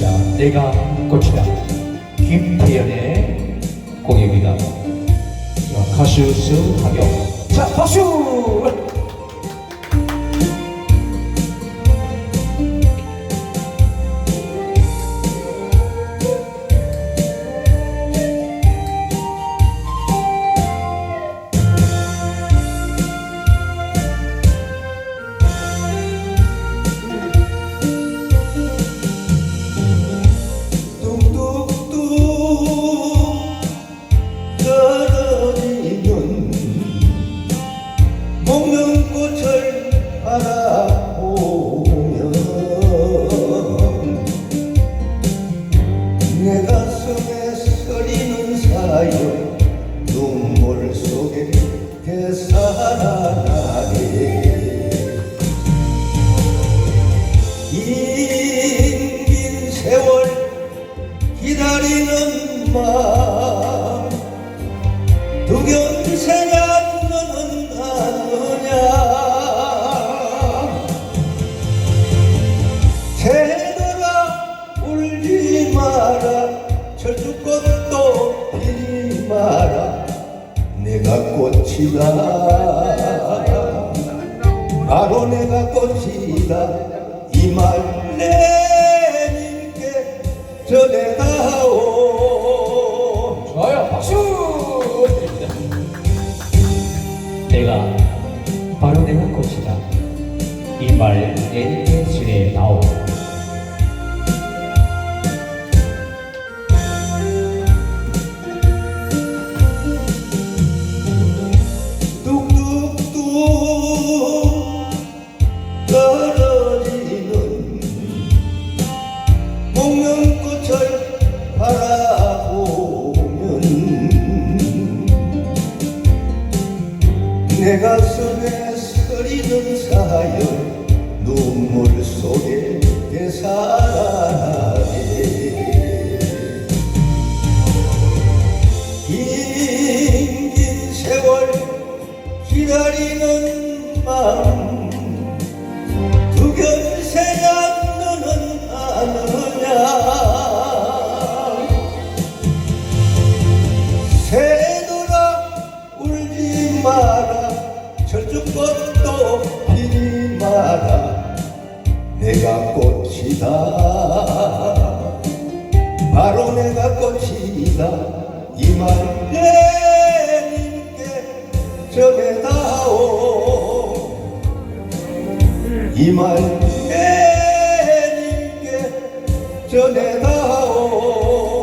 자, 내가 꽃이다. 김태연의 공예입니다. 자, 가수 수하경. 자, 박수! 기다리는 마음 두견새냐 너는 아느냐 새들아 울지 마라. 철쭉꽃도 피지 마라. 내가 꽃이다. 바로 내가 꽃이다. 이말 내 내가 바로 내가 꽃이다. 이말 내게 지내 나오. 뚝 내 가슴에 서리는 사연 눈물 속에 되살아나네 긴긴 세월 기다리는 마음 두견새야 너는 아느냐. 새들아 울지 마라 피지 마라 내가 꽃이다. 바로 내가 꽃이다. 이말 내님께 전해다오. 이말 내님께 전해다오